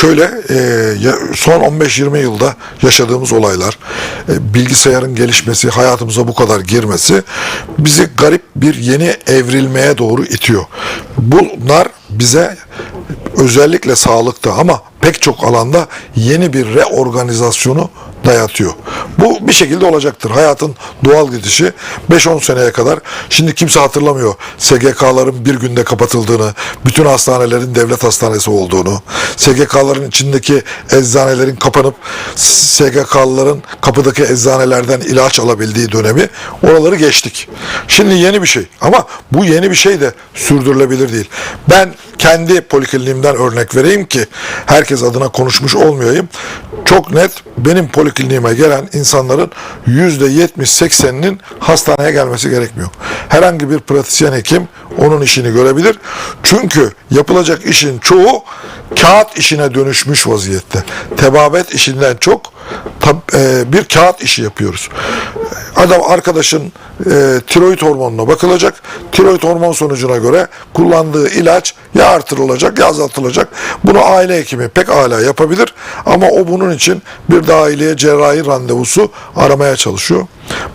şöyle e, son 15-20 yılda yaşadığımız olaylar, e, bilgisayarın gelişmesi, hayatımıza bu kadar girmesi bizi garip bir yeni evrilmeye doğru itiyor. Bunlar bize özellikle sağlıkta ama pek çok alanda yeni bir reorganizasyonu dayatıyor. Bu bir şekilde olacaktır. Hayatın doğal gidişi 5-10 seneye kadar şimdi kimse hatırlamıyor SGK'ların bir günde kapatıldığını, bütün hastanelerin devlet hastanesi olduğunu, SGK'ların içindeki eczanelerin kapanıp SGK'lıların kapıdaki eczanelerden ilaç alabildiği dönemi oraları geçtik. Şimdi yeni bir şey ama bu yeni bir şey de sürdürülebilir değil. Ben kendi polikliniğimden örnek vereyim ki herkes adına konuşmuş olmayayım. Çok net benim polikliniğime gelen insanların %70-80'inin hastaneye gelmesi gerekmiyor. Herhangi bir pratisyen hekim onun işini görebilir. Çünkü yapılacak işin çoğu kağıt işine dönüşmüş vaziyette. Tebabet işinden çok e, bir kağıt işi yapıyoruz. Adam arkadaşın e, tiroid hormonuna bakılacak. Tiroid hormon sonucuna göre kullandığı ilaç ya artırılacak ya azaltılacak. Bunu aile hekimi pek hala yapabilir ama o bunun için bir dahiliye cerrahi randevusu aramaya çalışıyor.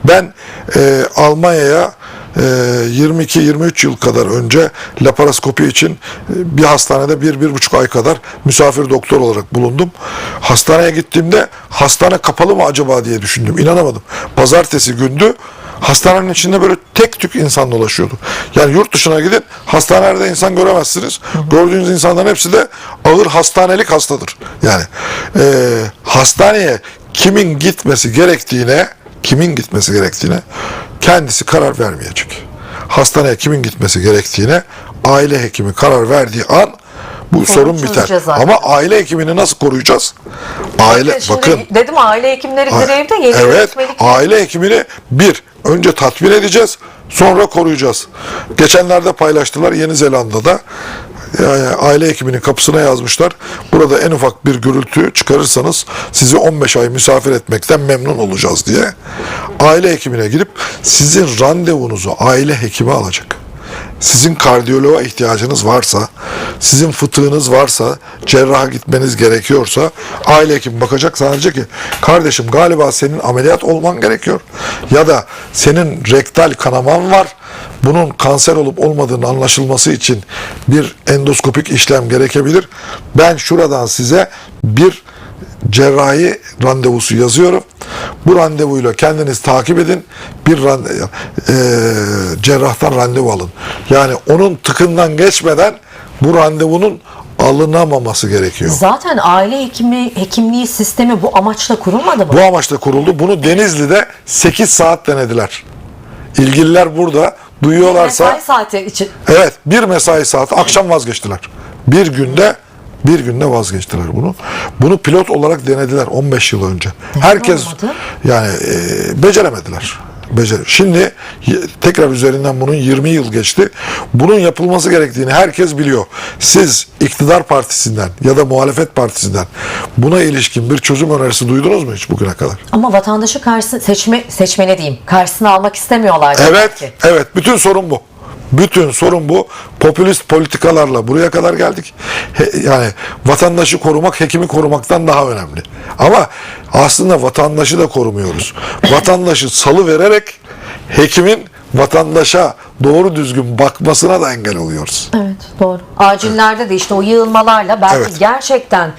Ben e, Almanya'ya 22-23 yıl kadar önce laparoskopi için e, bir hastanede bir, bir buçuk ay kadar misafir doktor olarak bulundum. Hastaneye gittiğimde hastane kapalı mı acaba diye düşündüm. İnanamadım. Pazartesi gündü hastanenin içinde böyle tek tük insan dolaşıyordu. Yani yurt dışına gidin hastanelerde insan göremezsiniz. Gördüğünüz insanların hepsi de ağır hastanelik hastadır. Yani e, hastaneye kimin gitmesi gerektiğine kimin gitmesi gerektiğine kendisi karar vermeyecek. Hastaneye kimin gitmesi gerektiğine aile hekimi karar verdiği an bu sorun biter. zaten. Ama aile hekimini nasıl koruyacağız? Aile Şimdi bakın dedim aile hekimleri grevde yeni evet, aile hekimini bir, önce tatmin edeceğiz, sonra koruyacağız. Geçenlerde paylaştılar Yeni Zelanda'da. Yani aile hekiminin kapısına yazmışlar. Burada en ufak bir gürültü çıkarırsanız sizi 15 ay misafir etmekten memnun olacağız diye. Aile hekimine gidip sizin randevunuzu aile hekimi alacak sizin kardiyoloğa ihtiyacınız varsa, sizin fıtığınız varsa, cerraha gitmeniz gerekiyorsa aile hekimi bakacak sana diyecek ki kardeşim galiba senin ameliyat olman gerekiyor ya da senin rektal kanaman var. Bunun kanser olup olmadığını anlaşılması için bir endoskopik işlem gerekebilir. Ben şuradan size bir cerrahi randevusu yazıyorum. Bu randevuyla kendiniz takip edin. Bir rande, e, cerrahtan randevu alın. Yani onun tıkından geçmeden bu randevunun alınamaması gerekiyor. Zaten aile hekimi hekimliği sistemi bu amaçla kurulmadı mı? Bu amaçla kuruldu. Bunu Denizli'de 8 saat denediler. İlgililer burada duyuyorlarsa Mesai saati için. Evet, bir mesai saati akşam vazgeçtiler. Bir günde bir günde vazgeçtiler bunu. Bunu pilot olarak denediler 15 yıl önce. Herkes olmadı? yani e, beceremediler. Becer. Şimdi tekrar üzerinden bunun 20 yıl geçti. Bunun yapılması gerektiğini herkes biliyor. Siz iktidar partisinden ya da muhalefet partisinden buna ilişkin bir çözüm önerisi duydunuz mu hiç bugüne kadar? Ama vatandaşı karşı seçme seçmene diyeyim. Karşısına almak istemiyorlar. Evet, ki. evet. Bütün sorun bu. Bütün sorun bu. Popülist politikalarla buraya kadar geldik. He- yani vatandaşı korumak hekimi korumaktan daha önemli. Ama aslında vatandaşı da korumuyoruz. Vatandaşı salı vererek hekimin vatandaşa doğru düzgün bakmasına da engel oluyoruz. Evet doğru. Acillerde de işte o yığılmalarla belki Evet. gerçekten